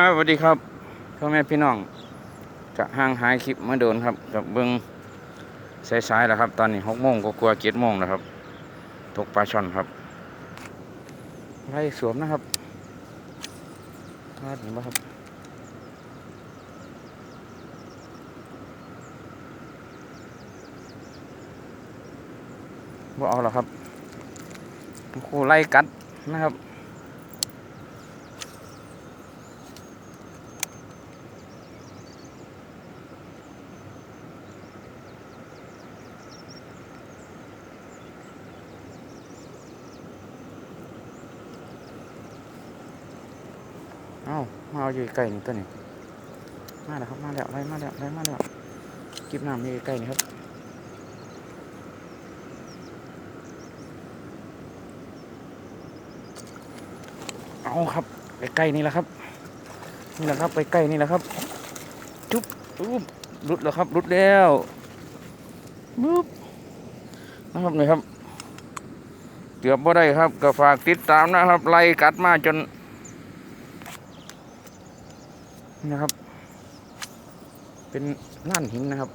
ครับสวัสดีครับพ่อแม่พี่น้องจะห่างหายคลิปมาโดนครับกับเบิ้งสายๆแล้วครับ ตอนนี้หกโมงก็กลัวเจ็ดโมงแล้วครับ ตกปลาช่อนครับไล่สวมนะครับพลาดเห็นไหมครับว่าเอาหรอครับครูไล่กัดนะครับ อ้ามาเอาอยู่ใกล้นี่ตัวนี้มาแล้วครับมาแล้วไล่มาแล้วไล่มาแล้วกิบน้ำอยู่ใกล้นี่ครับเอาครับไปใกล้นี่แหละครับนี่แหละครับไปใกล้นี่แหละครับ จุ๊บอุ๊บหลุดแล้วครับหลุดแล้วบุ๊บนะครับนี่ครับเกือบบ่ได้ครับก็ฝากติดตามนะครับ ไล่กัดมาจน นะครับ เป็นน่านหินนะครับ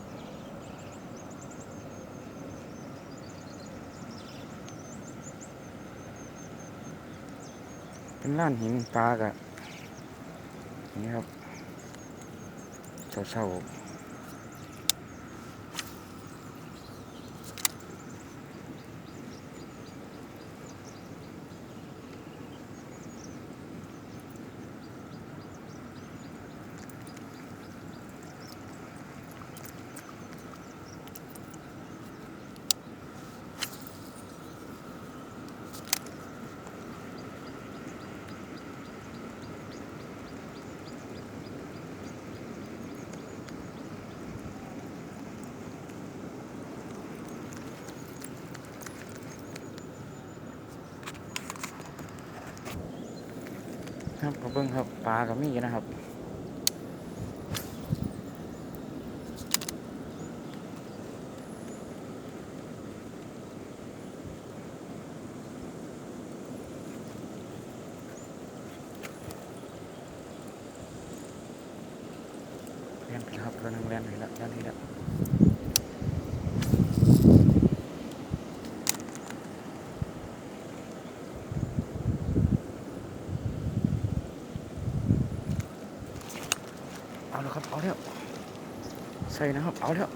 เป็นน่านหินปลากะนี่ครับเศร้าๆ ครับกระเบื้องครับปลากับมีนะครับเล่นครับตัวหนึงเล่นไปแล้วเล่นทีแล้วเอาแล้ว ครับเอาแล้วใส่นะครับ เอาแล้ว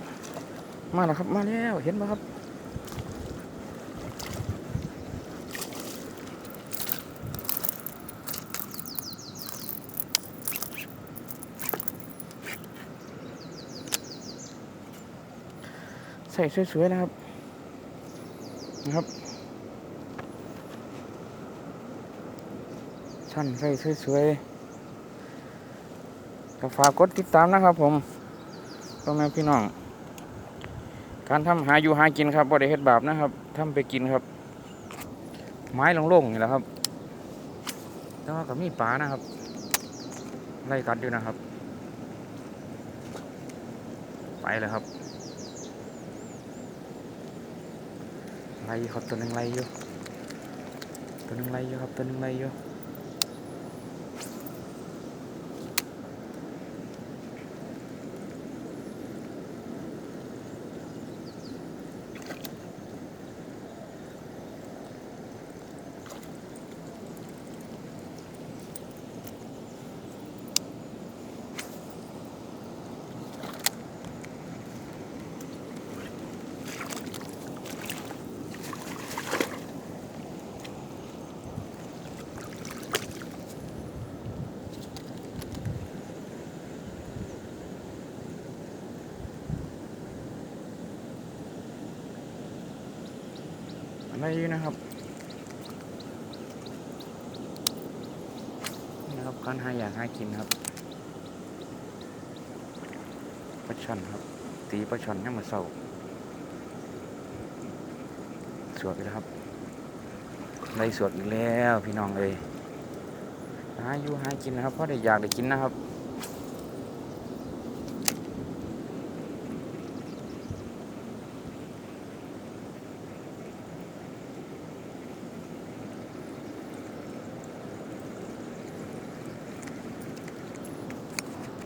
มาแล้วครับมาแล้วเห็นไหมครับใส่สวยๆนะครับ นะครับช่อนใส่สวยๆ ก็ฝากกดติดตามนะครับผมพ่อแม่พี่น้อง การทำหาอยู่หากินครับบ่ได้เฮ็ดบาปนะครับทำไปกินครับ ไม้ลงๆนี่แหละครับแต่ว่าก็มีปลานะครับ ไล่กัดอยู่นะครับ ไปเลยครับไล่อยู่ครับตัวหนึ่งไล่อยู่ตัวหนึ่งไล่อยู่ครับตัวหนึ่งไล่อยู่ ไล่อยู่นะครับนะครับการหาอยากหากินครับปลาช่อนครับ ตีปลาช่อนให้มาเศร้าสวดไปแล้วครับไล่สวดอีกแล้วพี่น้องเอ้ยหาอยู่หากินนะครับเพราะได้อยากได้กินนะครับ